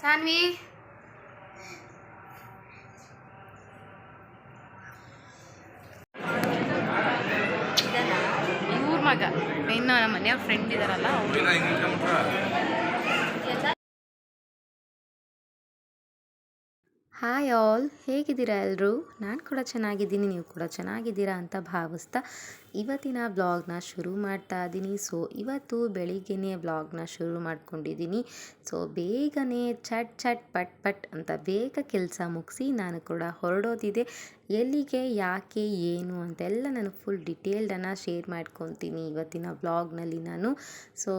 ಸಾನ್ವಿ. ಇವ್ರ ಮಗ. ಇನ್ನು ನಮ್ಮ ಮನೆಯವ್ರ ಫ್ರೆಂಡ್ ಇದಾರಲ್ಲ ಅವ್ರು. ಹಾಯ್ ಆಲ್ ಹೇಗಿದ್ದೀರಾ ಎಲ್ಲರೂ ನಾನು ಕೂಡ ಚೆನ್ನಾಗಿದ್ದೀನಿ ನೀವು ಕೂಡ ಚೆನ್ನಾಗಿದ್ದೀರಾ ಅಂತ ಭಾವಿಸ್ತಾ ಇವತ್ತಿನ ಬ್ಲಾಗ್ನ ಶುರು ಮಾಡ್ತಾ ಇದ್ದೀನಿ. ಸೊ ಇವತ್ತು ಬೆಳಿಗ್ಗೆನೇ ಬ್ಲಾಗ್ನ ಶುರು ಮಾಡ್ಕೊಂಡಿದ್ದೀನಿ. ಸೊ ಬೇಗನೆ ಚಟ್ ಚಟ್ ಪಟ್ ಪಟ್ ಅಂತ ಬೇಗ ಕೆಲಸ ಮುಗಿಸಿ ನಾನು ಕೂಡ ಹೊರಡೋದಿದೆ. ಎಲ್ಲಿಗೆ, ಯಾಕೆ, ಏನು ಅಂತೆಲ್ಲ ನಾನು ಫುಲ್ ಡಿಟೇಲ್ಡನ್ನು ಶೇರ್ ಮಾಡ್ಕೊತೀನಿ ಇವತ್ತಿನ ಬ್ಲಾಗ್ನಲ್ಲಿ ನಾನು. ಸೊ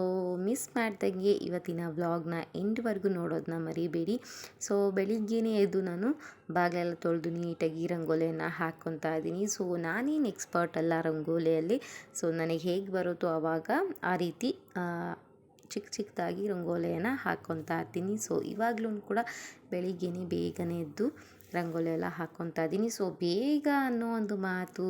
ಮಿಸ್ ಮಾಡ್ದಂಗೆ ಇವತ್ತಿನ ಬ್ಲಾಗ್ನ ಎಂಡ್ವರೆಗೂ ನೋಡೋದನ್ನ ಮರಿಬೇಡಿ. ಸೊ ಬೆಳಿಗ್ಗೆನೇ ಎದ್ದು ನಾನು ಬಾಗಿಲೆಲ್ಲ ತೊಳೆದು ನೀಟಾಗಿ ರಂಗೋಲಿಯನ್ನು ಹಾಕ್ಕೊತಾ ಇದ್ದೀನಿ. ಸೊ ನಾನೇನು ಎಕ್ಸ್ಪರ್ಟ್ ಅಲ್ಲ ರಂಗೋಲಿಯಲ್ಲಿ ಸೊ ನನಗೆ ಹೇಗೆ ಬರುತ್ತೋ ಆವಾಗ ಆ ರೀತಿ ಚಿಕ್ಕ ಚಿಕ್ಕದಾಗಿ ರಂಗೋಲಿಯನ್ನು ಹಾಕ್ಕೊತಾ ಇರ್ತೀನಿ. ಸೊ ಇವಾಗಲೂ ಕೂಡ ಬೆಳಿಗ್ಗೆನೇ ಬೇಗನೆ ಎದ್ದು ರಂಗೋಲಿ ಎಲ್ಲ ಹಾಕ್ಕೊತಾ ಇದ್ದೀನಿ. ಸೊ ಬೇಗ ಅನ್ನೋ ಒಂದು ಮಾತು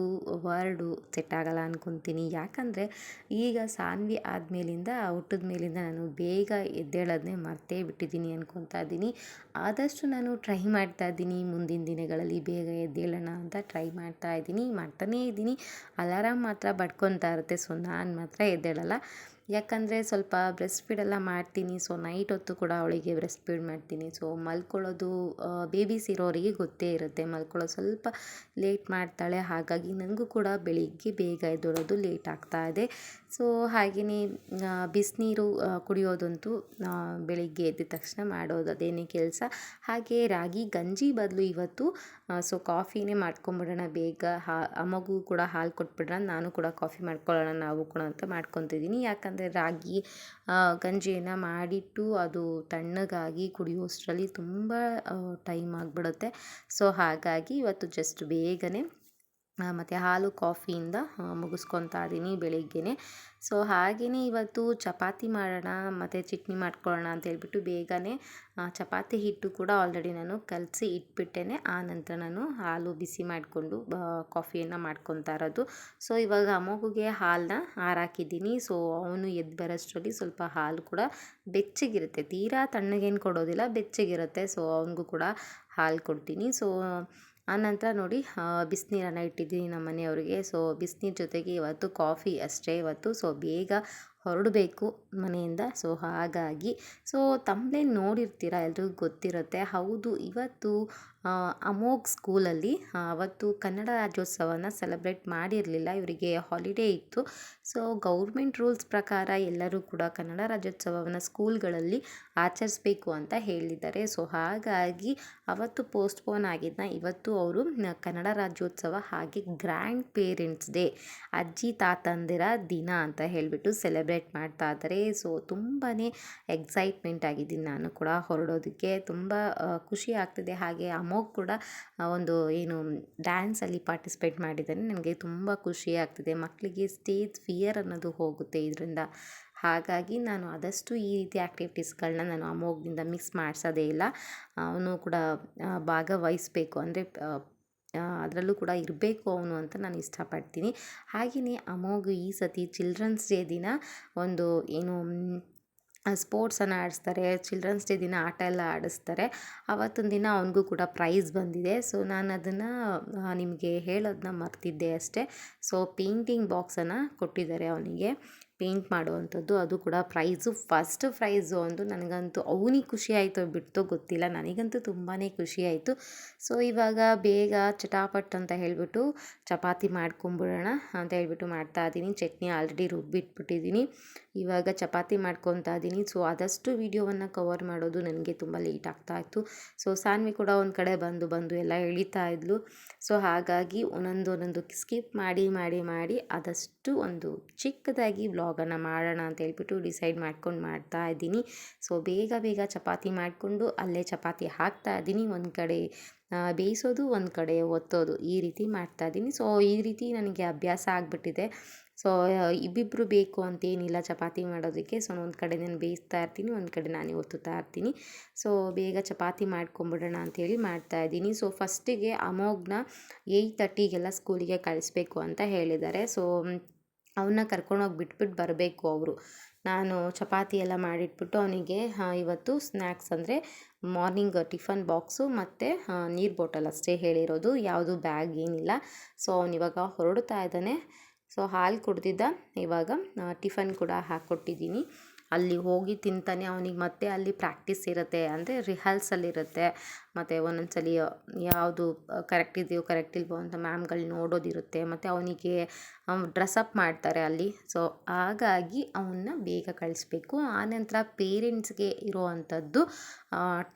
ವರ್ಡು ಸೆಟ್ ಆಗಲ್ಲ ಅನ್ಕೊತೀನಿ. ಯಾಕಂದರೆ, ಈಗ ಸಾನ್ವಿ ಆದಮೇಲಿಂದ, ಹುಟ್ಟಿದ ಮೇಲಿಂದ ನಾನು ಬೇಗ ಎದ್ದೇಳೋದನ್ನೇ ಮರ್ತೇ ಬಿಟ್ಟಿದ್ದೀನಿ ಅನ್ಕೊತಾ ಇದ್ದೀನಿ. ಆದಷ್ಟು ನಾನು ಟ್ರೈ ಮಾಡ್ತಾ ಇದ್ದೀನಿ. ಮುಂದಿನ ದಿನಗಳಲ್ಲಿ ಬೇಗ ಎದ್ದೇಳೋಣ ಅಂತ ಟ್ರೈ ಮಾಡ್ತಾ ಇದ್ದೀನಿ. ಮಾಡ್ತಾನೇ ಇದ್ದೀನಿ. ಅಲಾರಾಮ್ ಮಾತ್ರ ಬಡ್ಕೊತಾ ಇರುತ್ತೆ. ಸೊ ನಾನು ಮಾತ್ರ ಎದ್ದೇಳಲ್ಲ. ಯಾಕಂದರೆ ಸ್ವಲ್ಪ ಬ್ರೆಸ್ಟ್ ಫೀಡೆಲ್ಲ ಮಾಡ್ತೀನಿ. ಸೊ ನೈಟ್ ಹೊತ್ತು ಕೂಡ ಅವಳಿಗೆ ಬ್ರೆಸ್ಟ್ ಫೀಡ್ ಮಾಡ್ತೀನಿ. ಸೊ ಮಲ್ಕೊಳ್ಳೋದು ಬೇಬೀಸ್ ಇರೋರಿಗೆ ಗೊತ್ತೇ ಇರುತ್ತೆ. ಮಲ್ಕೊಳ್ಳೋದು ಸ್ವಲ್ಪ ಲೇಟ್ ಮಾಡ್ತಾಳೆ. ಹಾಗಾಗಿ ನನಗೂ ಕೂಡ ಬೆಳಿಗ್ಗೆ ಬೇಗ ಎದ್ದೇಳೋದು ಲೇಟ್ ಆಗ್ತಾ ಇದೆ. ಸೊ ಹಾಗೆಯೇ ಬಿಸಿನೀರು ಕುಡಿಯೋದಂತೂ ಬೆಳಿಗ್ಗೆ ಎದ್ದ ತಕ್ಷಣ ಮಾಡೋದು ಅದೇನೇ ಕೆಲಸ. ಹಾಗೆ ರಾಗಿ, ಗಂಜಿ ಬದಲು ಇವತ್ತು ಸೊ ಕಾಫಿನೇ ಮಾಡ್ಕೊಂಬಿಡೋಣ, ಬೇಗ ಹಾ ಮಗು ಕೂಡ ಹಾಲು ಕೊಟ್ಬಿಡ್ರ, ನಾನು ಕೂಡ ಕಾಫಿ ಮಾಡ್ಕೊಳ್ಳೋಣ, ನಾವು ಕೂಡ ಅಂತ ಮಾಡ್ಕೊತಿದ್ದೀನಿ. ಯಾಕಂದರೆ ರಾಗಿ ಗಂಜಿಯನ್ನು ಮಾಡಿಟ್ಟು ಅದು ತಣ್ಣಗಾಗಿ ಕುಡಿಯೋಷ್ಟರಲ್ಲಿ ತುಂಬ ಟೈಮ್ ಆಗಿಬಿಡುತ್ತೆ. ಸೊ ಹಾಗಾಗಿ ಇವತ್ತು ಜಸ್ಟ್ ಬೇಗನೆ ಮತ್ತು ಹಾಲು ಕಾಫಿಯಿಂದ ಮುಗಿಸ್ಕೊತಾ ಇದ್ದೀನಿ ಬೆಳಿಗ್ಗೆ ಸೊ ಹಾಗೆಯೇ ಇವತ್ತು ಚಪಾತಿ ಮಾಡೋಣ, ಮತ್ತು ಚಟ್ನಿ ಮಾಡ್ಕೊಳ್ಳೋಣ ಅಂತ ಹೇಳ್ಬಿಟ್ಟು ಬೇಗನೆ ಚಪಾತಿ ಹಿಟ್ಟು ಕೂಡ ಆಲ್ರೆಡಿ ನಾನು ಕಲಸಿ ಇಟ್ಬಿಟ್ಟೇನೆ. ಆ ನಂತರ ನಾನು ಹಾಲು ಬಿಸಿ ಮಾಡಿಕೊಂಡು ಕಾಫಿಯನ್ನು ಮಾಡ್ಕೊತಾ ಇರೋದು. ಸೊ ಇವಾಗ ಅಮ್ಮಗುಗೆ ಹಾಲನ್ನ ಹಾರಾಕಿದ್ದೀನಿ ಸೊ ಅವನು ಎದ್ದು ಬರೋಷ್ಟರಲ್ಲಿ ಸ್ವಲ್ಪ ಹಾಲು ಕೂಡ ಬೆಚ್ಚಗಿರುತ್ತೆ. ತೀರಾ ತಣ್ಣಗೇನು ಕೊಡೋದಿಲ್ಲ, ಬೆಚ್ಚಗಿರುತ್ತೆ. ಸೊ ಅವನಿಗೂ ಕೂಡ ಹಾಲು ಕೊಡ್ತೀನಿ. ಸೊ ಆನಂತರ ನೋಡಿ ಬಿಸಿನೀರನ್ನು ಇಟ್ಟಿದ್ದೀನಿ ನಮ್ಮ ಮನೆಯವ್ರಿಗೆ. ಸೊ, ಬಿಸಿನೀರು ಜೊತೆಗೆ ಇವತ್ತು ಕಾಫಿ ಅಷ್ಟೇ. ಇವತ್ತು ಸೊ, ಬೇಗ ಹೊರಡಬೇಕು ಮನೆಯಿಂದ. ಸೊ, ಹಾಗಾಗಿ, ಸೊ ತಮ್ಮದೇ ನೋಡಿರ್ತೀರ ಎಲ್ರಿಗೂ ಗೊತ್ತಿರುತ್ತೆ. ಹೌದು, ಇವತ್ತು ಆ, ಅಮೋಘ್ ಸ್ಕೂಲಲ್ಲಿ ಅವತ್ತು ಕನ್ನಡ ರಾಜ್ಯೋತ್ಸವನ ಸೆಲೆಬ್ರೇಟ್ ಮಾಡಿರಲಿಲ್ಲ. ಇವರಿಗೆ ಹಾಲಿಡೇ ಇತ್ತು. ಸೊ ಗೌರ್ಮೆಂಟ್ ರೂಲ್ಸ್ ಪ್ರಕಾರ ಎಲ್ಲರೂ ಕೂಡ ಕನ್ನಡ ರಾಜ್ಯೋತ್ಸವವನ್ನು ಸ್ಕೂಲ್ಗಳಲ್ಲಿ ಆಚರಿಸಬೇಕು ಅಂತ ಹೇಳಿದ್ದಾರೆ. ಸೊ ಹಾಗಾಗಿ ಅವತ್ತು ಪೋಸ್ಟ್ಪೋನ್ ಆಗಿದ್ದನ್ನ ಇವತ್ತು ಅವರು ಕನ್ನಡ ರಾಜ್ಯೋತ್ಸವ ಹಾಗೆ ಗ್ರ್ಯಾಂಡ್ ಪೇರೆಂಟ್ಸ್ ಡೇ ಅಜ್ಜಿ ತಾತಂದಿರ ದಿನ ಅಂತ ಹೇಳಿಬಿಟ್ಟು ಸೆಲೆಬ್ರೇಟ್ ಮಾಡ್ತಾ ಇದ್ದಾರೆ. ಸೊ ತುಂಬಾ ಎಕ್ಸೈಟ್ಮೆಂಟ್ ಆಗಿದ್ದೀನಿ ನಾನು ಕೂಡ ಹೊರಡೋದಕ್ಕೆ. ತುಂಬ ಖುಷಿ ಆಗ್ತಿದೆ. ಹಾಗೆ ಅಮೋಘ್ ಕೂಡ ಒಂದು ಏನು ಡ್ಯಾನ್ಸಲ್ಲಿ ಪಾರ್ಟಿಸಿಪೇಟ್ ಮಾಡಿದ್ದಾನೆ. ನನಗೆ ತುಂಬ ಖುಷಿ ಆಗ್ತಿದೆ. ಮಕ್ಕಳಿಗೆ ಸ್ಟೇಜ್ ಫಿಯರ್ ಅನ್ನೋದು ಹೋಗುತ್ತೆ ಇದರಿಂದ. ಹಾಗಾಗಿ ನಾನು ಆದಷ್ಟು ಈ ರೀತಿ ಆ್ಯಕ್ಟಿವಿಟೀಸ್ಗಳನ್ನ ನಾನು ಅಮೋಘ್ನಿಂದ ಮಿಕ್ಸ್ ಮಾಡಿಸೋದೇ ಇಲ್ಲ. ಅವನು ಕೂಡ ಭಾಗವಹಿಸಬೇಕು. ಅಂದರೆ ಅದರಲ್ಲೂ ಕೂಡ ಇರಬೇಕು ಅವನು ಅಂತ ನಾನು ಇಷ್ಟಪಡ್ತೀನಿ. ಹಾಗೆಯೇ ಅಮೋಘ್ ಈ ಸತಿ ಚಿಲ್ಡ್ರನ್ಸ್ ಡೇ ದಿನ ಒಂದು, ಏನು ಸ್ಪೋರ್ಟ್ಸನ್ನು ಆಡಿಸ್ತಾರೆ, ಚಿಲ್ಡ್ರನ್ಸ್ ಡೇ ದಿನ ಆಟ ಎಲ್ಲ ಆಡಿಸ್ತಾರೆ. ಅವತ್ತೊಂದು ದಿನ ಅವನಿಗೂ ಕೂಡ ಪ್ರೈಸ್ ಬಂದಿದೆ. ಸೊ, ನಾನು ಅದನ್ನು ನಿಮಗೆ ಹೇಳೋದನ್ನ ಮರ್ತಿದ್ದೆ ಅಷ್ಟೇ. ಸೊ, ಪೇಂಟಿಂಗ್ ಬಾಕ್ಸನ್ನು ಕೊಟ್ಟಿದ್ದಾರೆ ಅವನಿಗೆ. ಪೇಂಟ್ ಮಾಡುವಂಥದ್ದು, ಅದು ಕೂಡ ಪ್ರೈಸು, ಫಸ್ಟ್ ಪ್ರೈಸು ಅಂದು ನನಗಂತೂ ಅವನಿಗೆ ಖುಷಿ ಆಯಿತು ಬಿಡ್ತೋ ಗೊತ್ತಿಲ್ಲ. ನನಗಂತೂ ತುಂಬಾ ಖುಷಿ ಆಯಿತು. ಸೊ, ಇವಾಗ ಬೇಗ ಚಟಾಪಟ್ ಅಂತ ಹೇಳಿಬಿಟ್ಟು ಚಪಾತಿ ಮಾಡ್ಕೊಂಬಿಡೋಣ ಅಂತ ಹೇಳಿಬಿಟ್ಟು ಮಾಡ್ತಾ ಇದ್ದೀನಿ. ಚಟ್ನಿ ಆಲ್ರೆಡಿ ರುಬ್ಬಿಟ್ಬಿಟ್ಟಿದ್ದೀನಿ. ಇವಾಗ ಚಪಾತಿ ಮಾಡ್ಕೊತಾ ಇದ್ದೀನಿ ಸೊ ಆದಷ್ಟು ವೀಡಿಯೋವನ್ನು ಕವರ್ ಮಾಡೋದು ನನಗೆ ತುಂಬ ಲೇಟ್ ಆಗ್ತಾ ಇತ್ತು. ಸೊ ಸಾನ್ವಿ ಕೂಡ ಒಂದು ಕಡೆ ಬಂದು ಬಂದು ಎಲ್ಲ ಎಳಿತಾ ಇದ್ಲು. ಸೊ ಹಾಗಾಗಿ ಒಂದೊಂದು ಒಂದೊಂದು ಸ್ಕಿಪ್ ಮಾಡಿ ಮಾಡಿ ಮಾಡಿ ಆದಷ್ಟು ಒಂದು ಚಿಕ್ಕದಾಗಿ ವ್ಲಾಗನ್ನು ಮಾಡೋಣ ಅಂತ ಹೇಳ್ಬಿಟ್ಟು ಡಿಸೈಡ್ ಮಾಡ್ಕೊಂಡು ಮಾಡ್ತಾ ಇದ್ದೀನಿ ಸೊ ಬೇಗ ಬೇಗ ಚಪಾತಿ ಮಾಡಿಕೊಂಡು ಅಲ್ಲೇ ಚಪಾತಿ ಹಾಕ್ತಾ ಇದ್ದೀನಿ ಒಂದು ಕಡೆ ಬೇಯಿಸೋದು, ಒಂದು ಕಡೆ ಒತ್ತೋದು ಈ ರೀತಿ ಮಾಡ್ತಾ ಇದ್ದೀನಿ ಸೊ ಈ ರೀತಿ ನನಗೆ ಅಭ್ಯಾಸ ಆಗಿಬಿಟ್ಟಿದೆ. ಸೊ ಇಬ್ಬಿಬ್ಬರು ಬೇಕು ಅಂತೇನಿಲ್ಲ ಚಪಾತಿ ಮಾಡೋದಕ್ಕೆ. ಸೊ ಒಂದು ಕಡೆ ನಾನು ಬೇಯಿಸ್ತಾ ಇರ್ತೀನಿ, ಒಂದು ಕಡೆ ನಾನೇ ಒತ್ತುತ್ತಾ ಇರ್ತೀನಿ. ಸೊ, ಬೇಗ ಚಪಾತಿ ಮಾಡ್ಕೊಂಬಿಡೋಣ ಅಂಥೇಳಿ ಮಾಡ್ತಾ ಇದ್ದೀನಿ. ಸೊ, ಫಸ್ಟಿಗೆ ಅಮೋಘ್ನ ಏಯ್ಟ್ ತರ್ಟಿಗೆಲ್ಲ ಸ್ಕೂಲಿಗೆ ಕಳಿಸ್ಬೇಕು ಅಂತ ಹೇಳಿದ್ದಾರೆ. ಸೊ ಅವನ್ನ ಕರ್ಕೊಂಡೋಗಿ ಬಿಟ್ಬಿಟ್ಟು ಬರಬೇಕು ಅವರು. ನಾನು ಚಪಾತಿ ಎಲ್ಲ ಮಾಡಿಟ್ಬಿಟ್ಟು ಅವನಿಗೆ ಇವತ್ತು ಸ್ನ್ಯಾಕ್ಸ್ ಅಂದರೆ ಮಾರ್ನಿಂಗ್ ಟಿಫನ್ ಬಾಕ್ಸು ಮತ್ತು ನೀರು ಬಾಟಲ್ ಅಷ್ಟೇ ಹೇಳಿರೋದು. ಯಾವುದು ಬ್ಯಾಗ್ ಏನಿಲ್ಲ. ಸೊ ಅವನಿವಾಗ ಹೊರಡ್ತಾ ಇದ್ದಾನೆ. ಸೊ ಹಾಲು ಕುಡ್ದಿದ್ದ, ಇವಾಗ ಟಿಫನ್ ಕೂಡ ಹಾಕ್ಕೊಟ್ಟಿದ್ದೀನಿ ಅಲ್ಲಿ ಹೋಗಿ ತಿಂತಾನೆ ಅವನಿಗೆ ಮತ್ತೆ ಅಲ್ಲಿ ಪ್ರಾಕ್ಟೀಸ್ ಇರುತ್ತೆ, ಅಂದರೆ ರಿಹರ್ಸಲ್ ಇರುತ್ತೆ. ಮತ್ತು ಒಂದೊಂದು ಯಾವುದು ಕರೆಕ್ಟ್ ಇದೆಯೋ ಕರೆಕ್ಟ್ ಇಲ್ವೋ ಅಂತ ಮ್ಯಾಮ್ಗಳು ನೋಡೋದಿರುತ್ತೆ. ಮತ್ತು ಅವನಿಗೆ ಡ್ರೆಸ್ಅಪ್ ಮಾಡ್ತಾರೆ ಅಲ್ಲಿ. ಸೊ ಹಾಗಾಗಿ ಅವನ್ನ ಬೇಗ ಕಳಿಸ್ಬೇಕು. ಆನಂತರ ಪೇರೆಂಟ್ಸ್ಗೆ ಇರೋವಂಥದ್ದು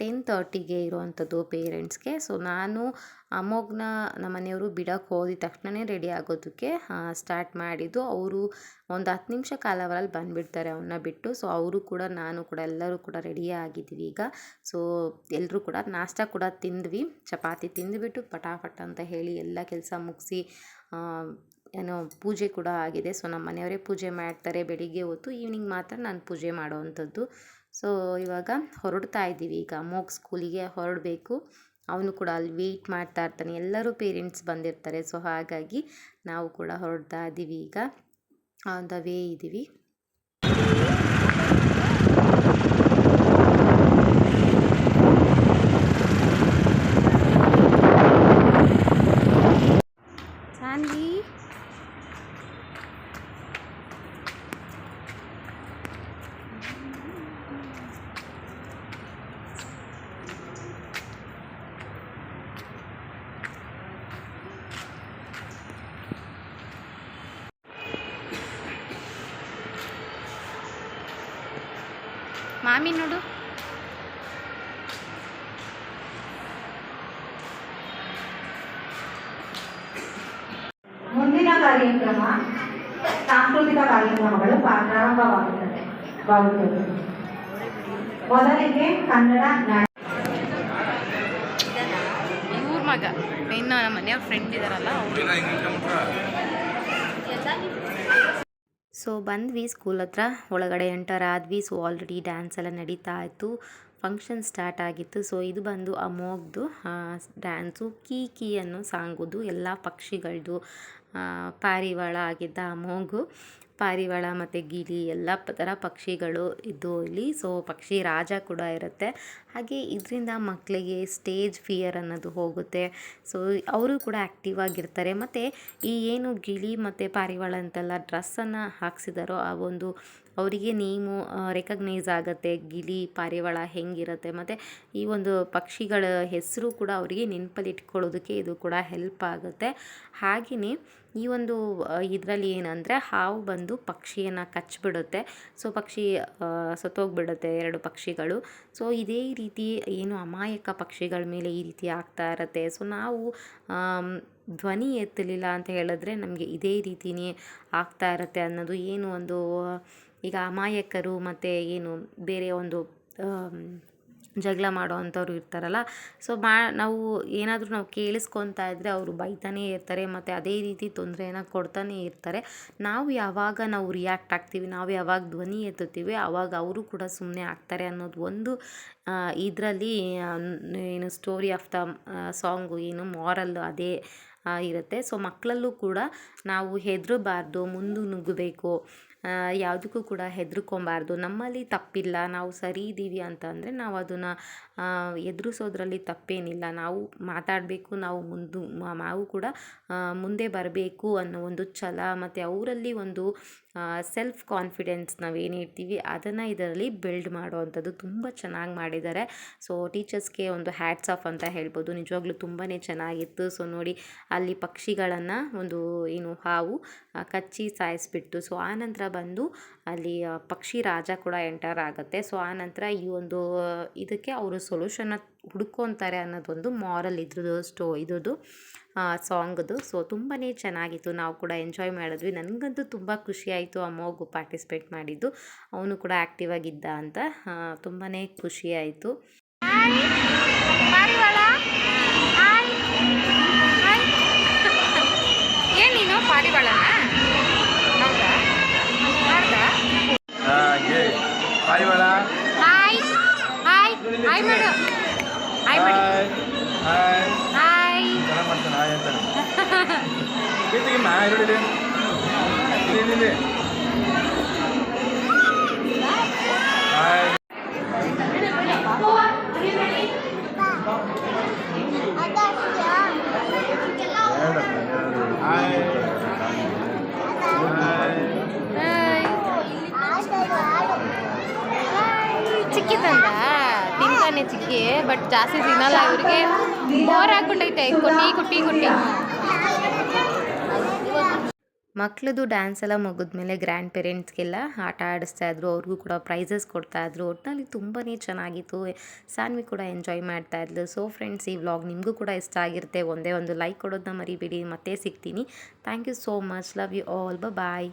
ಟೆನ್ ತರ್ಟಿಗೆ ಇರೋವಂಥದ್ದು ಪೇರೆಂಟ್ಸ್ಗೆ ಸೊ ನಾನು ಅಮೋಘ್ನ ನಮ್ಮ ಮನೆಯವರು ಬಿಡೋಕ್ಕೆ ಹೋದಿದ್ದ ತಕ್ಷಣನೇ ರೆಡಿ ಆಗೋದಕ್ಕೆ ಸ್ಟಾರ್ಟ್ ಮಾಡಿದ್ದು. ಅವರು ಒಂದು ಹತ್ತು ನಿಮಿಷ ಕಾಲವರಲ್ಲಿ ಬಂದುಬಿಡ್ತಾರೆ ಅವನ್ನ ಬಿಟ್ಟು. ಸೊ ಅವರು ಕೂಡ, ನಾನು ಕೂಡ, ಎಲ್ಲರೂ ಕೂಡ ರೆಡಿ ಆಗಿದ್ದೀವಿ ಈಗ. ಸೊ ಎಲ್ಲರೂ ಕೂಡ ನಾಷ್ಟ ಕೂಡ ತಿಂದ್ವಿ. ಚಪಾತಿ ತಿಂದುಬಿಟ್ಟು ಪಟಾಫಟ ಅಂತ ಹೇಳಿ ಎಲ್ಲ ಕೆಲಸ ಮುಗಿಸಿ ಏನೋ ಪೂಜೆ ಕೂಡ ಆಗಿದೆ. ಸೊ ನಮ್ಮ ಮನೆಯವರೇ ಪೂಜೆ ಮಾಡ್ತಾರೆ ಬೆಳಿಗ್ಗೆ ಹೊತ್ತು. ಈವ್ನಿಂಗ್ ಮಾತ್ರ ನಾನು ಪೂಜೆ ಮಾಡೋವಂಥದ್ದು ಸೊ ಇವಾಗ ಹೊರಡ್ತಾ ಇದ್ದೀವಿ ಈಗ. ಅಮೋಘ್ ಸ್ಕೂಲಿಗೆ ಹೊರಡಬೇಕು. ಅವನು ಕೂಡ ಅಲ್ಲಿ ವೆಯ್ಟ್ ಮಾಡ್ತಾ ಇರ್ತಾನೆ. ಎಲ್ಲರೂ ಪೇರೆಂಟ್ಸ್ ಬಂದಿರ್ತಾರೆ. ಸೊ ಹಾಗಾಗಿ ನಾವು ಕೂಡ ಹೊರಡ್ತಾ ಇದ್ದೀವಿ ಈಗ. ಆನ್ ದ ವೇ ಇದ್ದೀವಿ ಸಾನ್ವಿ ಮಾಮಿ ನೋಡು. ಮುಂದಿನ ಕಾರ್ಯಕ್ರಮ ಸಾಂಸ್ಕೃತಿಕ ಕಾರ್ಯಕ್ರಮಗಳು ಪ್ರಾರಂಭವಾಗುತ್ತದೆ. ಮೊದಲಿಗೆ ಕನ್ನಡ ಇವ್ರ ಮಗ. ಇನ್ನು ನಮ್ಮ ಮನೆಯವ್ರ ಫ್ರೆಂಡ್ ಇದ್ದಾರಲ್ಲ ಸೊ ಬಂದ್ವಿ ಸ್ಕೂಲ್ ಹತ್ರ. ಒಳಗಡೆ ಎಂಟರ್ ಆದ್ವಿ. ಸೊ ಆಲ್ರೆಡಿ ಡ್ಯಾನ್ಸ್ ಎಲ್ಲ ನಡೀತಾ ಇತ್ತು. ಫಂಕ್ಷನ್ ಸ್ಟಾರ್ಟ್ ಆಗಿತ್ತು. ಸೊ ಇದು ಬಂದು ಅಮೋಘ್ದು ಡ್ಯಾನ್ಸು ಕೀ ಕೀ ಅನ್ನೋ ಸಾಂಗುದು ಎಲ್ಲ ಪಕ್ಷಿಗಳದ್ದು ಪಾರಿವಾಳ ಆಗಿದ್ದ ಅಮೋಘು. ಪಾರಿವಾಳ ಮತ್ತು ಗಿಳಿ ಎಲ್ಲ ಥರ ಪಕ್ಷಿಗಳು ಇದ್ದು ಇಲ್ಲಿ. ಸೊ ಪಕ್ಷಿ ರಾಜ ಕೂಡ ಇರುತ್ತೆ. ಹಾಗೆ ಇದರಿಂದ ಮಕ್ಕಳಿಗೆ ಸ್ಟೇಜ್ ಫಿಯರ್ ಅನ್ನೋದು ಹೋಗುತ್ತೆ. ಸೊ ಅವರು ಕೂಡ ಆ್ಯಕ್ಟಿವ್ ಆಗಿರ್ತಾರೆ. ಮತ್ತು ಈ ಏನು ಗಿಳಿ ಮತ್ತು ಪಾರಿವಾಳ ಅಂತೆಲ್ಲ ಡ್ರೆಸ್ಸನ್ನು ಹಾಕ್ಸಿದಾರೋ ಆ ಒಂದು ಅವರಿಗೆ ನೇಮು ರೆಕಗ್ನೈಸ್ ಆಗುತ್ತೆ. ಗಿಳಿ ಪಾರಿವಾಳ ಹೆಂಗಿರುತ್ತೆ. ಮತ್ತು ಈ ಒಂದು ಪಕ್ಷಿಗಳ ಹೆಸರು ಕೂಡ ಅವರಿಗೆ ನೆನಪಲ್ಲಿ ಇಟ್ಕೊಳ್ಳೋದಕ್ಕೆ ಇದು ಕೂಡ ಹೆಲ್ಪ್ ಆಗುತ್ತೆ. ಹಾಗೆಯೇ ಈ ಒಂದು ಇದರಲ್ಲಿ ಏನಂದರೆ ಹಾವು ಬಂದು ಪಕ್ಷಿಯನ್ನು ಕಚ್ಚಿಬಿಡುತ್ತೆ ಸೊ, ಪಕ್ಷಿ ಸತ್ತೋಗ್ಬಿಡುತ್ತೆ ಎರಡು ಪಕ್ಷಿಗಳು. ಸೊ, ಇದೇ ರೀತಿ ಏನು ಅಮಾಯಕ ಪಕ್ಷಿಗಳ ಮೇಲೆ ಈ ರೀತಿ ಆಗ್ತಾ ಇರುತ್ತೆ. ಸೊ, ನಾವು ಧ್ವನಿ ಎತ್ತಲಿಲ್ಲ ಅಂತ ಹೇಳಿದ್ರೆ ನಮಗೆ ಇದೇ ರೀತಿಯೇ ಆಗ್ತಾ ಇರುತ್ತೆ ಅನ್ನೋದು ಏನು ಒಂದು ಈಗ ಅಮಾಯಕರು ಮತ್ತು ಏನು ಬೇರೆ ಒಂದು ಜಗಳ ಮಾಡೋ ಅಂಥವ್ರು ಇರ್ತಾರಲ್ಲ. ಸೊ ಮಾ, ನಾವು ಏನಾದರೂ ನಾವು ಕೇಳಿಸ್ಕೊತಾ ಇದ್ದರೆ ಅವರು ಬೈತಾನೇ ಇರ್ತಾರೆ, ಮತ್ತು ಅದೇ ರೀತಿ ತೊಂದರೆನ ಕೊಡ್ತಾನೆ ಇರ್ತಾರೆ. ನಾವು ಯಾವಾಗ ನಾವು ರಿಯಾಕ್ಟ್ ಆಗ್ತೀವಿ, ನಾವು ಯಾವಾಗ ಧ್ವನಿ ಎತ್ತುತ್ತೀವಿ ಆವಾಗ ಅವರು ಕೂಡ ಸುಮ್ಮನೆ ಆಗ್ತಾರೆ ಅನ್ನೋದು ಒಂದು ಇದರಲ್ಲಿ ಏನು ಸ್ಟೋರಿ ಆಫ್ ದ ಸಾಂಗು ಏನು ಮಾರಲ್ ಅದೇ ಇರುತ್ತೆ. ಸೊ ಮಕ್ಕಳಲ್ಲೂ ಕೂಡ ನಾವು ಹೆದರಬಾರ್ದು, ಮುಂದೆ ನುಗ್ಗಬೇಕು. ಯಾವುದಕ್ಕೂ ಕೂಡ ಹೆದರ್ಕೊಬಾರ್ದು. ನಮ್ಮಲ್ಲಿ ತಪ್ಪಿಲ್ಲ, ನಾವು ಸರಿ ಇದ್ದೀವಿ ಅಂತಂದರೆ ನಾವು ಅದನ್ನು ಎದುರಿಸೋದ್ರಲ್ಲಿ ತಪ್ಪೇನಿಲ್ಲ. ನಾವು ಮಾತಾಡಬೇಕು, ನಾವು ಮುಂದು, ನಾವು ಕೂಡ ಮುಂದೆ ಬರಬೇಕು ಅನ್ನೋ ಒಂದು ಛಲ, ಮತ್ತು ಅವರಲ್ಲಿ ಒಂದು ಸೆಲ್ಫ್ ಕಾನ್ಫಿಡೆನ್ಸ್ ನಾವೇನು ಇರ್ತೀವಿ ಅದನ್ನು ಇದರಲ್ಲಿ ಬಿಲ್ಡ್ ಮಾಡುವಂಥದ್ದು ತುಂಬ ಚೆನ್ನಾಗಿ ಮಾಡಿದ್ದಾರೆ. ಸೊ ಟೀಚರ್ಸ್ಗೆ ಒಂದು ಹ್ಯಾಟ್ಸ್ ಆಫ್ ಅಂತ ಹೇಳ್ಬೋದು. ನಿಜವಾಗ್ಲೂ ತುಂಬಾ ಚೆನ್ನಾಗಿತ್ತು. ಸೊ ನೋಡಿ, ಅಲ್ಲಿ ಪಕ್ಷಿಗಳನ್ನು ಒಂದು, ಏನು ಹಾವು ಕಚ್ಚಿ ಸಾಯಿಸ್ಬಿಟ್ಟು ಸೊ ಆನಂತರ ಬಂದು ಅಲ್ಲಿ ಆ, ಪಕ್ಷಿ ರಾಜ ಕೂಡ ಎಂಟರ್ ಆಗುತ್ತೆ. ಸೊ ನಂತರ ಈ ಒಂದು ಇದಕ್ಕೆ ಅವರು ಸೊಲ್ಯೂಷನ್ನ ಹುಡ್ಕೊತಾರೆ ಅನ್ನೋದೊಂದು ಮಾರಲ್ ಇದ್ರದ್ದು ಸ್ಟೋ ಇದ್ರದ್ದು ಸಾಂಗ್ದು ಸೊ ತುಂಬಾ ಚೆನ್ನಾಗಿತ್ತು. ನಾವು ಕೂಡ ಎಂಜಾಯ್ ಮಾಡಿದ್ವಿ. ನನಗಂತೂ ತುಂಬ ಖುಷಿಯಾಯಿತು ಅಮ್ಮೋಗು ಪಾರ್ಟಿಸಿಪೇಟ್ ಮಾಡಿದ್ದು. ಅವನು ಕೂಡ ಆ್ಯಕ್ಟಿವ್ ಆಗಿದ್ದ ಅಂತ ತುಂಬಾ ಖುಷಿಯಾಯಿತು ಏನು ನೀನು ಪಾರಿವಾಳನ? ಹಾಯ್ ಮಾಡು ಹಾಯ್ ಮಾಡಿ ಹಾಯ್ ಹಾಯ್ ಹಾಯ್ ಚೆನ್ನಾಗಿ ಮಾಡ್ತಾನೆ. ಹಾಯ್ ಅಂತಾನೆ ಕೀರ್ತಿಗಿನ್ನ ಈರುಳ್ಳಿ ಇಲ್ಲಿ, ಇಲ್ಲಿ. ಹಾಯ್ ಹಾಯ್ ಚಿಕ್ಕಿ ತಂದ ತಿಂತಾನೆ ಚಿಕ್ಕಿ ಬಟ್ ಜಾಸ್ತಿ ತಿನ್ನಲ್ಲ ಇವ್ರಿಗೆ. ಬೋರ್ ಆಗ್ಬಿಟ್ಟೈತೆ ಕುಟ್ಟಿ ಕುಟ್ಟಿ ಕುಟ್ಟಿ ಮಕ್ಳದು ಡ್ಯಾನ್ಸ್ ಎಲ್ಲ ಮುಗಿದ್ಮೇಲೆ ಗ್ರ್ಯಾಂಡ್ ಪೇರೆಂಟ್ಸ್ಗೆಲ್ಲ ಆಟ ಆಡಿಸ್ತಾ ಇದ್ರು, ಅವ್ರಿಗೂ ಕೂಡ ಪ್ರೈಸಸ್ ಕೊಡ್ತಾ ಇದ್ರು. ಒಟ್ಟಿನಲ್ಲಿ ತುಂಬಾ ಚೆನ್ನಾಗಿತ್ತು. ಸಾನ್ವಿ ಕೂಡ ಎಂಜಾಯ್ ಮಾಡ್ತಾ ಇದ್ಲು. ಸೊ ಫ್ರೆಂಡ್ಸ್ ಈ ವ್ಲಾಗ್ ನಿಮಗೂ ಕೂಡ ಇಷ್ಟ ಆಗಿರುತ್ತೆ. ಒಂದೇ ಒಂದು ಲೈಕ್ ಕೊಡೋದನ್ನ ಮರಿಬೇಡಿ. ಮತ್ತೆ ಸಿಗ್ತೀನಿ. Thank you so much love you all bye bye